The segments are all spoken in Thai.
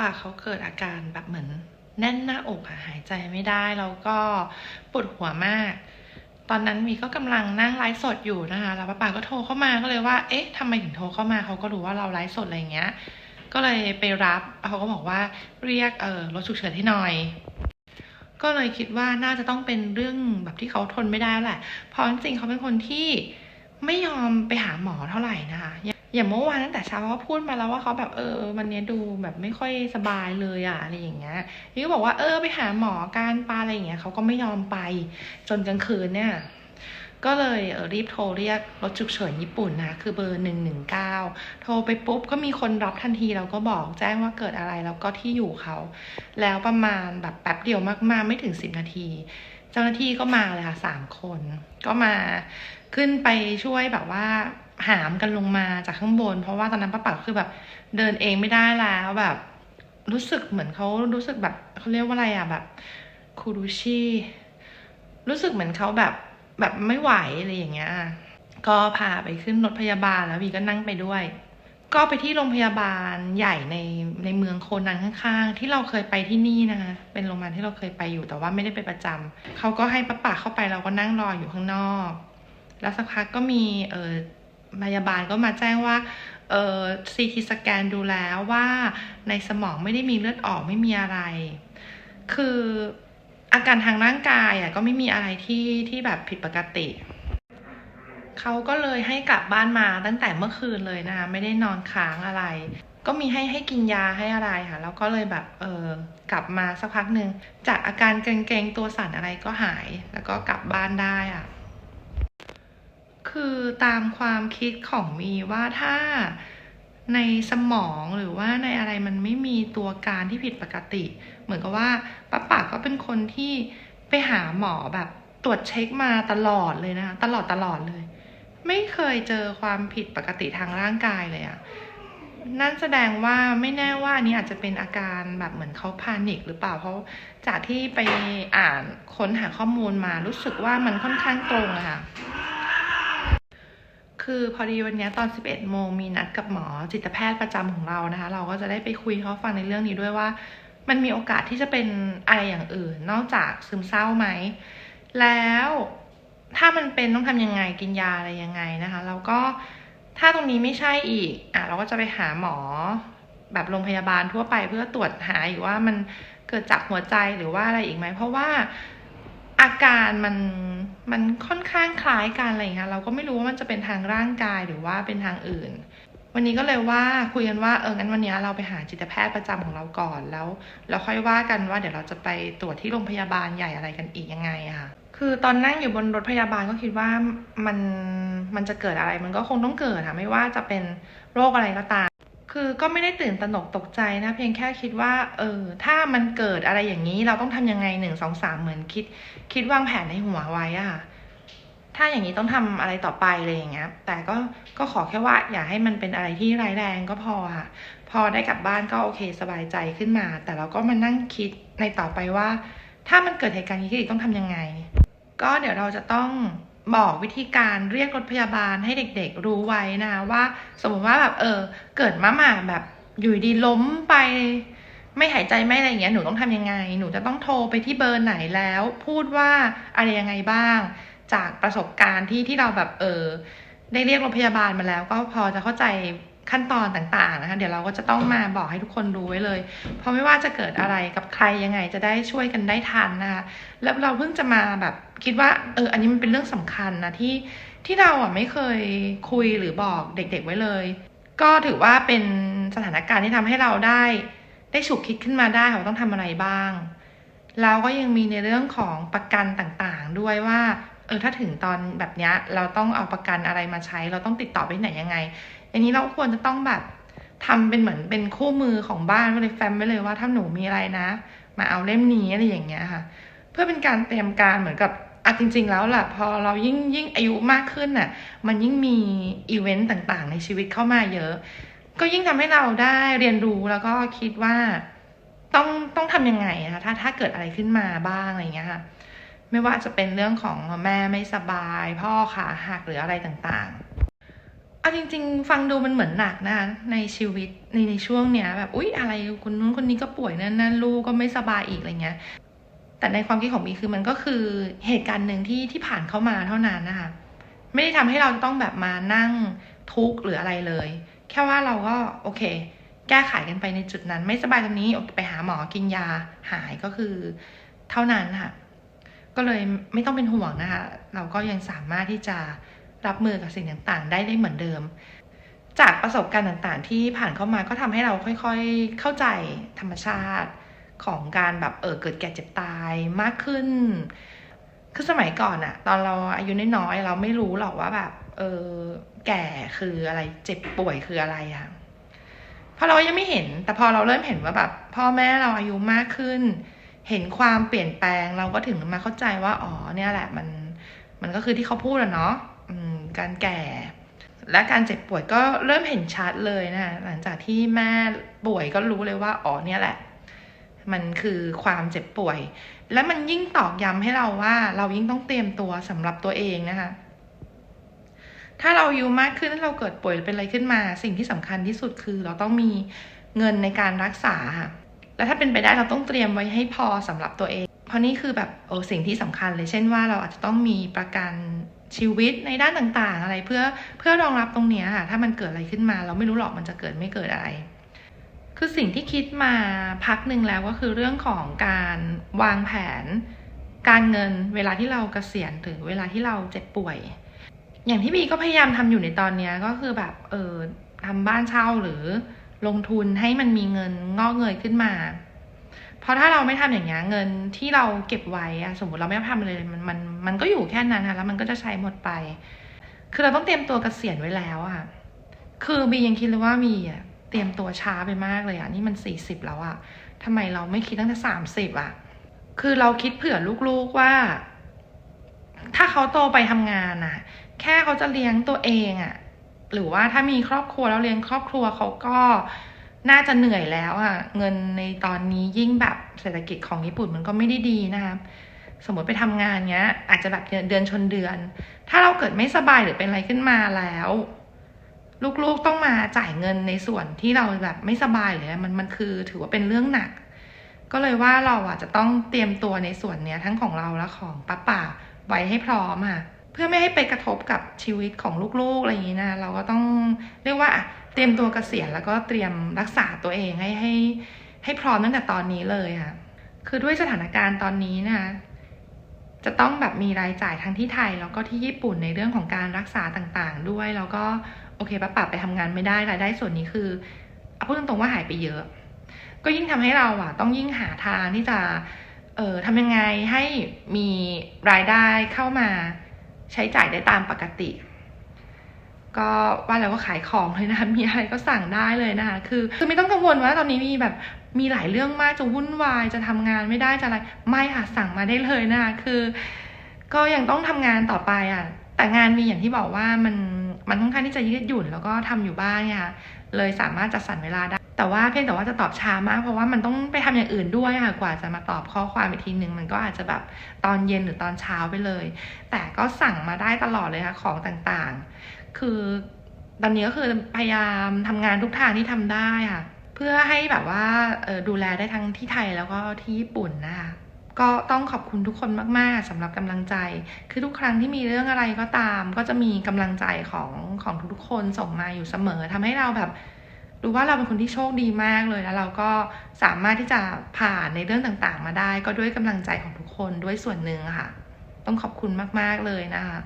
ป่าเขาเกิดอาการแบบเหมือนแน่นหน้าอกหายใจไม่ได้ แล้วก็ปวดหัวมาก ตอนนั้นมีก็กำลังนั่งไลฟ์สดอยู่นะคะแล้วป้าป่าก็โทรเข้ามาก็เลยว่า เอ๊ะทำไมถึงโทรเข้ามาเขาก็รู้ว่าเราไลฟ์สดอะไรเงี้ย ก็เลยไปรับเขาก็บอกว่าเรียกเออรถฉุกเฉินให้หน่อยก็เลยคิดว่าน่าจะต้องเป็นเรื่องแบบที่เขาทนไม่ได้แหละ เพราะจริงๆเขาเป็นคนที่ไม่ยอมไปหาหมอเท่าไหร่นะคะ อย่างเมื่อวานตั้งแต่เช้าเขาพูดมาแล้วว่าเขาแบบเออวันนี้ดูแบบไม่ค่อยสบายเลยอะอะไรอย่างเงี้ยนี่ก็บอกว่าเออไปหาหมอการปาอะไรอย่างเงี้ยเขาก็ไม่ยอมไป จนกลางคืนเนี่ยก็เลยเออรีบโทรเรียกรถฉุกเฉินญี่ปุ่นนะ คือเบอร์หนึ่งหนึ่งเก้าโทรไปปุ๊บก็มีคนรับทันทีเราก็บอกแจ้งว่าเกิดอะไรแล้วก็ที่อยู่เขา แล้วประมาณแบบแป๊บเดียวมากๆ ไม่ถึงสิบนาที เจ้าหน้าที่ก็มาเลยค่ะสามคน ก็มาขึ้นไปช่วยแบบว่า หามกันลงมาจากข้างบน เพราะว่าตอนนั้นป้าปักคือแบบเดินเองไม่ได้แล้วแบบ รู้สึกเหมือนเขารู้สึกแบบเขาเรียกว่าอะไรอะแบบคูรุชิรู้สึกเหมือนเขาแบบแบบไม่ไหวอะไรอย่างเงี้ยก็พาไปขึ้นรถพยาบาลแล้ววีก็นั่งไปด้วย ก็ไปที่โรงพยาบาลใหญ่ในในเมืองโคนันข้างๆ ที่เราเคยไปที่นี่นะคะเป็นโรงพยาบาลที่เราเคยไปอยู่แต่ว่าไม่ได้ไปประจำเขาก็ให้ป้าป่าเข้าไปเราก็นั่งรออยู่ข้างนอก แล้วสักพักก็มีเออ พยาบาลก็มาแจ้งว่าเออซีทีสแกนดูแล้วว่าในสมองไม่ได้มีเลือดออกไม่มีอะไร คืออาการทางร่างกายอะก็ไม่มีอะไรที่ที่แบบผิดปกติ เขาก็เลยให้กลับบ้านมาตั้งแต่เมื่อคืนเลยนะคะไม่ได้นอนค้างอะไร ก็มีให้ให้กินยาให้อะไรค่ะ แล้วก็เลยแบบเออกลับมาสักพักหนึ่งจากอาการเกรงๆตัวสั่นอะไรก็หาย แล้วก็กลับบ้านได้อะ คือตามความคิดของมีว่าถ้าในสมองหรือว่าในอะไรมันไม่มีตัวการที่ผิดปกติ เหมือนกับว่าป้าปากก็เป็นคนที่ไปหาหมอแบบตรวจเช็คมาตลอดเลยนะคะตลอดตลอดเลย ไม่เคยเจอความผิดปกติทางร่างกายเลยอะนั่นแสดงว่าไม่แน่ว่าอันนี้อาจจะเป็นอาการแบบเหมือนเขาพานิคหรือเปล่าเพราะจากที่ไปอ่านค้นหาข้อมูลมารู้สึกว่ามันค่อนข้างตรงอะค่ะ คือพอดีวันนี้ตอน 11 โมงมีนัดกับหมอจิตแพทย์ประจำของเรานะคะ เราก็จะได้ไปคุยเขาฟังในเรื่องนี้ด้วยว่า มันมีโอกาสที่จะเป็นอะไรอย่างอื่น นอกจากซึมเศร้าไหม แล้วถ้ามันเป็นต้องทำยังไงกินยาอะไรยังไงนะคะ แล้วก็ถ้าตรงนี้ไม่ใช่อีกอะเราก็จะไปหาหมอแบบโรงพยาบาลทั่วไปเพื่อตรวจหาอีกว่ามันเกิดจากหัวใจหรือว่าอะไรอีกไหมเพราะว่า อาการมันมันค่อนข้างคล้ายกันอะไรอย่างเงี้ยเราก็ไม่รู้ว่ามันจะเป็นทางร่างกายหรือว่าเป็นทางอื่น วันนี้ก็เลยว่าคุยกันว่าเอองั้นวันนี้เราไปหาจิตแพทย์ประจำของเราก่อนแล้วแล้วค่อยว่ากันว่าเดี๋ยวเราจะไปตรวจที่โรงพยาบาลใหญ่อะไรกันอีกยังไงอะค่ะคือตอนนั่งอยู่บนรถพยาบาลก็คิดว่ามันมันจะเกิดอะไรมันก็คงต้องเกิดค่ะไม่ว่าจะเป็นโรคอะไรก็ตาม คือก็ไม่ได้ตื่นตระหนกตกใจนะ เพียงแค่คิดว่าเออถ้ามันเกิดอะไรอย่างนี้เราต้องทำยังไงหนึ่งสองสามเหมือนคิด คิดวางแผนในหัวไว้อะค่ะถ้าอย่างนี้ต้องทำอะไรต่อไปเลยอย่างเงี้ย แต่ก็ก็ขอแค่ว่าอย่าให้มันเป็นอะไรที่ร้ายแรงก็พอค่ะ พอได้กลับบ้านก็โอเคสบายใจขึ้นมา แต่เราก็มานั่งคิดในต่อไปว่า ถ้ามันเกิดเหตุการณ์นี้ขึ้นอีกต้องทำยังไง ก็เดี๋ยวเราจะต้อง บอกวิธีการเรียกรถพยาบาลให้เด็กๆรู้ไว้นะว่า สมมติว่าแบบเออเกิดมาหมาแบบอยู่ดีล้มไป ไม่หายใจไม่อะไรอย่างเงี้ยหนูต้องทำยังไง หนูจะต้องโทรไปที่เบอร์ไหนแล้ว พูดว่าอะไรยังไงบ้าง จากประสบการณ์ที่ที่เราแบบเออได้เรียกรถพยาบาลมาแล้ว ก็พอจะเข้าใจ ขั้นตอนต่างๆนะคะ เดี๋ยวเราก็จะต้องมาบอกให้ทุกคนรู้ไว้เลย เพราะไม่ว่าจะเกิดอะไรกับใครยังไงจะได้ช่วยกันได้ทันนะคะ แล้วเราเพิ่งจะมาแบบคิดว่าเอออันนี้มันเป็นเรื่องสำคัญนะที่ที่เราอะไม่เคยคุยหรือบอกเด็กๆไว้เลย ก็ถือว่าเป็นสถานการณ์ที่ทำให้เราได้ได้ฉุกคิดขึ้นมาได้ว่าต้องทำอะไรบ้างแล้วก็ยังมีในเรื่องของประกันต่างๆด้วยว่าเออถ้าถึงตอนแบบเนี้ยเราต้องเอาประกันอะไรมาใช้ เราต้องติดต่อไปไหนยังไง อันนี้เราควรจะต้องแบบทำเป็นเหมือนเป็นคู่มือของบ้านไว้เลยแฟ้มไว้เลยว่าถ้าหนูมีอะไรนะ มาเอาเล่มนี้อะไรอย่างเงี้ยค่ะ เพื่อเป็นการเตรียมการเหมือนกับอะจริง ๆ แล้วแหละพอเรายิ่งยิ่งอายุมากขึ้นน่ะ มันยิ่งมีอีเวนต์ต่างๆ ในชีวิตเข้ามาเยอะ ก็ยิ่งทำให้เราได้เรียนรู้แล้วก็คิดว่าต้องต้องทำยังไงนะคะถ้าถ้าเกิดอะไรขึ้นมาบ้างอะไรเงี้ยค่ะไม่ว่าจะเป็นเรื่องของแม่ไม่สบาย พ่อขาหักหรืออะไรต่างๆ เอาจริง ๆ ฟังดูมันเหมือนหนักนะคะในชีวิตในในช่วงเนี้ยแบบอุ๊ยอะไรคนนู้นคนนี้ก็ป่วยนั่นนั่นลูกก็ไม่สบายอีกอะไรเงี้ยแต่ในความคิดของบีคือมันก็คือเหตุการณ์หนึ่งที่ที่ผ่านเข้ามาเท่านั้นนะคะไม่ได้ทำให้เราต้องแบบมานั่งทุกข์หรืออะไรเลย แค่ว่าเราก็โอเค แก้ไขกันไปในจุดนั้น ไม่สบายตรงนี้ไปหาหมอกินยาหายก็คือเท่านั้นค่ะ ก็เลยไม่ต้องเป็นห่วงนะคะ เราก็ยังสามารถที่จะ รับมือกับสิ่งต่างๆ ได้ได้เหมือนเดิม จากประสบการณ์ต่างๆ ที่ผ่านเข้ามาก็ทำให้เราค่อยๆเข้าใจธรรมชาติของการแบบเออเกิดแก่เจ็บตายมากขึ้น คือสมัยก่อนอะตอนเราอายุน้อยๆเราไม่รู้หรอกว่าแบบเออแก่คืออะไรเจ็บป่วยคืออะไรอะเพราะเรายังไม่เห็น แต่พอเราเริ่มเห็นว่าแบบพ่อแม่เราอายุมากขึ้น เห็นความเปลี่ยนแปลงเราก็ถึงมาเข้าใจว่าอ๋อเนี่ยแหละมันมันก็คือที่เขาพูดอะเนาะ การแก่ และการเจ็บป่วยก็เริ่มเห็นชัดเลยนะหลังจากที่แม่ป่วยก็รู้เลยว่าอ๋อเนี่ยแหละ มันคือความเจ็บป่วย และมันยิ่งตอกย้ำให้เราว่า เรายิ่งต้องเตรียมตัวสำหรับตัวเองนะคะ ถ้าเราอายุมากขึ้นแล้วเราเกิดป่วยเป็นอะไรขึ้นมา สิ่งที่สำคัญที่สุดคือ เราต้องมีเงินในการรักษาและถ้าเป็นไปได้เราต้องเตรียมไว้ให้พอสำหรับตัวเอง เพราะนี่คือแบบโอ้สิ่งที่สำคัญเลยเช่นว่าเราอาจจะต้องมีประกันชีวิตในด้านต่างๆ อะไรเพื่อเพื่อรองรับตรงนี้ค่ะ ถ้ามันเกิดอะไรขึ้นมา เราไม่รู้หรอกมันจะเกิดไม่เกิดอะไร คือสิ่งที่คิดมาพักหนึ่งแล้วก็คือเรื่องของการวางแผน การเงินเวลาที่เราเกษียณหรือเวลาที่เราเจ็บป่วย อย่างที่บีก็พยายามทำอยู่ในตอนนี้ก็คือแบบเออทำบ้านเช่าหรือลงทุนให้มันมีเงินงอกเงยขึ้นมา เพราะถ้าเราไม่ทำอย่างเงี้ยเงินที่เราเก็บไว้อะสมมติเราไม่ทำอะไรเลยมันมันมันก็อยู่แค่นั้นค่ะแล้วมันก็จะใช้หมดไป คือเราต้องเตรียมตัวเกษียณไว้แล้วอะคือบียังคิดเลยว่ามีอะเตรียมตัวช้าไปมากเลยอะนี่มันสี่สิบแล้วอะทำไมเราไม่คิดตั้งแต่สามสิบอะคือเราคิดเผื่อลูกๆว่า ถ้าเขาโตไปทำงานอะแค่เขาจะเลี้ยงตัวเองอะหรือว่าถ้ามีครอบครัวแล้วเลี้ยงครอบครัวเขาก็ น่าจะเหนื่อยแล้วอะเงินในตอนนี้ยิ่งแบบเศรษฐกิจของญี่ปุ่นมันก็ไม่ได้ดีนะคะสมมติไปทำงานเงี้ย อาจจะแบบเดือนชนเดือน ถ้าเราเกิดไม่สบายหรือเป็นอะไรขึ้นมาแล้ว ลูกๆต้องมาจ่ายเงินในส่วนที่เราแบบไม่สบายเลยมันมันคือถือว่าเป็นเรื่องหนัก ก็เลยว่าเราอะจะต้องเตรียมตัวในส่วนเนี้ยทั้งของเราและของป้าป่าไว้ให้พร้อมอะเพื่อไม่ให้ไปกระทบกับชีวิตของลูกๆอะไรอย่างนี้นะเราก็ต้องเรียกว่า เตรียมตัวเกษียณแล้วก็เตรียมรักษาตัวเองให้ให้ให้พร้อมตั้งแต่ตอนนี้เลยค่ะ คือด้วยสถานการณ์ตอนนี้นะคะจะต้องแบบมีรายจ่ายทั้งที่ไทย แล้วก็ที่ญี่ปุ่นในเรื่องของการรักษาต่างๆ ด้วย แล้วก็โอเคป้าป่าไปทำงานไม่ได้รายได้ส่วนนี้คือเอาพูดตรงๆว่าหายไปเยอะ ก็ยิ่งทำให้เราอะต้องยิ่งหาทางที่จะเอ่อทำยังไงให้มีรายได้เข้ามาใช้จ่ายได้ตามปกติ ก็ว่าแล้วก็ขายของเลยนะคะมีอะไรก็สั่งได้เลยนะคะคือคือไม่ต้องกังวลว่าตอนนี้มีแบบมีหลายเรื่องมากจะวุ่นวายจะทำงานไม่ได้จะอะไรไม่ค่ะสั่งมาได้เลยนะคะคือ ก็ยังต้องทำงานต่อไปอะแต่งานมีอย่างที่บอกว่ามันมันค่อนข้างที่จะยืดหยุ่นแล้วก็ทำอยู่บ้านเนี่ยค่ะเลยสามารถจัดสรรเวลาได้ แต่ว่าเพียงแต่ว่าจะตอบช้ามาก เพราะว่ามันต้องไปทำอย่างอื่นด้วยค่ะกว่าจะมาตอบข้อความอีกทีหนึ่งมันก็อาจจะแบบตอนเย็นหรือตอนเช้าไปเลย แต่ก็สั่งมาได้ตลอดเลยค่ะของต่างๆ คือตอนนี้ก็คือพยายามทำงานทุกทางที่ทำได้ค่ะ เพื่อให้แบบว่าดูแลได้ทั้งที่ไทยแล้วก็ที่ญี่ปุ่นนะคะก็ต้องขอบคุณทุกคนมาก ๆสำหรับกำลังใจ คือทุกครั้งที่มีเรื่องอะไรก็ตาม ก็จะมีกำลังใจของของทุกๆคนส่งมาอยู่เสมอทำให้เราแบบรู้ว่าเราเป็นคนที่โชคดีมากเลยแล้วเราก็สามารถที่จะผ่านในเรื่องต่างๆ มาได้ ก็ด้วยกำลังใจของทุกคนด้วยส่วนหนึ่งค่ะ ต้องขอบคุณมาก ๆ เลยนะคะ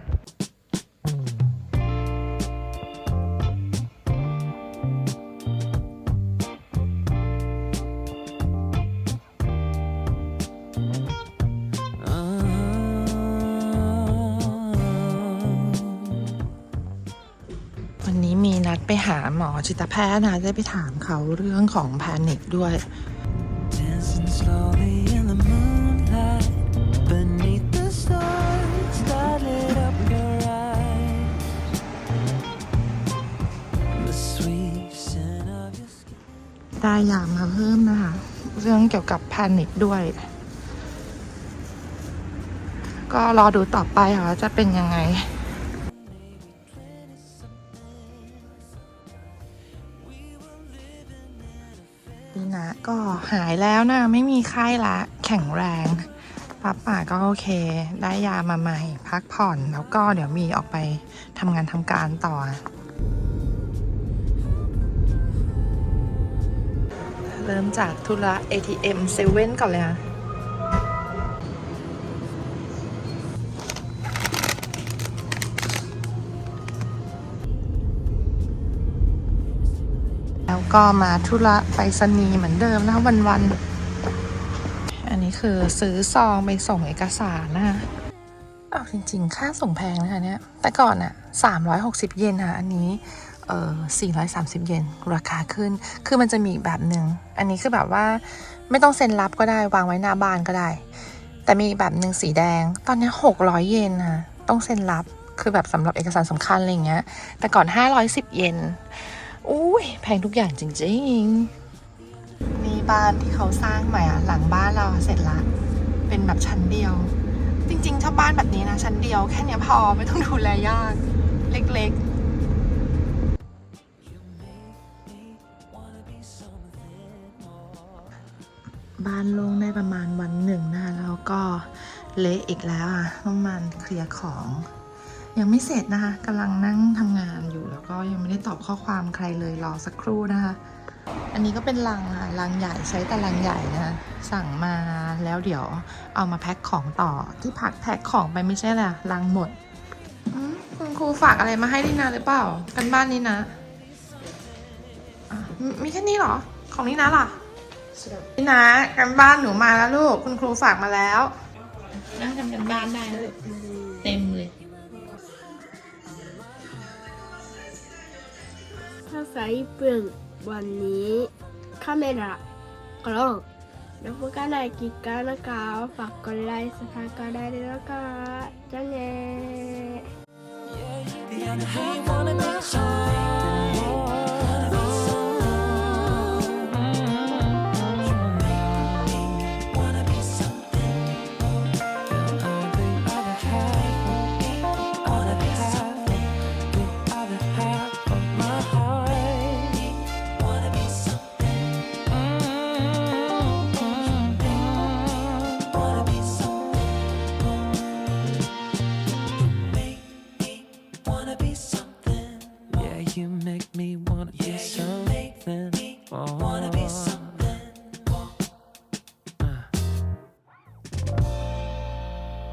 ไปหาหมอจิตแพทย์นะได้ไปถามเขาเรื่องของแพนิคด้วย Dancing slowly in the moonlight beneath the stars that lit up your eyes. The sweet scent of your skin. ได้ยามาเพิ่มนะคะ เรื่องเกี่ยวกับแพนิคด้วย ก็รอดูต่อไปค่ะว่าจะเป็นยังไง ก็หายแล้วนะ ไม่มีไข้ละ แข็งแรงป้าป่าก็โอเค ได้ยามาใหม่ พักผ่อนแล้วก็เดี๋ยวมีออกไปทำงานทำการต่อ เริ่มจากธุระ ATM 7ก่อนเลยนะ ก็มาธุระไปรษณีย์เหมือนเดิมนะวันๆอันนี้คือซื้อซองไปส่งเอกสารนะคะอ้าจริงๆ ค่าส่งแพงนะคะเนี่ย แต่ก่อนอะ360เยนนะอันนี้เออ430เยนราคาขึ้น คือมันจะมีอีกแบบหนึ่ง อันนี้คือแบบว่าไม่ต้องเซ็นรับก็ได้วางไว้หน้าบ้านก็ได้ แต่มีอีกแบบหนึ่งสีแดง ตอนนี้600เยนนะต้องเซ็นรับ คือแบบสำหรับเอกสารสำคัญอะไรเงี้ย แต่ก่อน510เยน อุ้ยแพงทุกอย่างจริงๆ นี่บ้านที่เขาสร้างใหม่อะ หลังบ้านเราเสร็จละ เป็นแบบชั้นเดียว จริง ๆ ชอบบ้านแบบนี้นะ ชั้นเดียวแค่เนี้ยพอไม่ต้องดูแลยาก เล็กๆบ้านโล่งได้ประมาณวันหนึ่งนะคะแล้วก็เละอีกแล้วอะ ต้องมันเคลียร์ของ ยังไม่เสร็จนะคะกำลังนั่งทำงานอยู่แล้วก็ยังไม่ได้ตอบข้อความใครเลยรอสักครู่นะคะ อันนี้ก็เป็นลังค่ะลังใหญ่ใช้แต่ลังใหญ่นะคะสั่งมาแล้วเดี๋ยวเอามาแพ็คของต่อที่พักแพ็คของไปไม่ใช่แหละลังหมดคุณครูฝากอะไรมาให้ดินาหรือเปล่า กันบ้านนี้นะะมีมีแค่นี้เหรอ ของนี่นะล่ะนี่นะกันบ้านหนูมาแล้วลูก คุณครูฝากมาแล้ว นั่งทำกันบ้านได้เลย ภาษาญี่ปุ่นวันนี้カメラกล้องแล้วพวกกันไหนกิจการนะคะฝากกดไลค์สถานการณ์ได้เลยนะคะจ้าเน่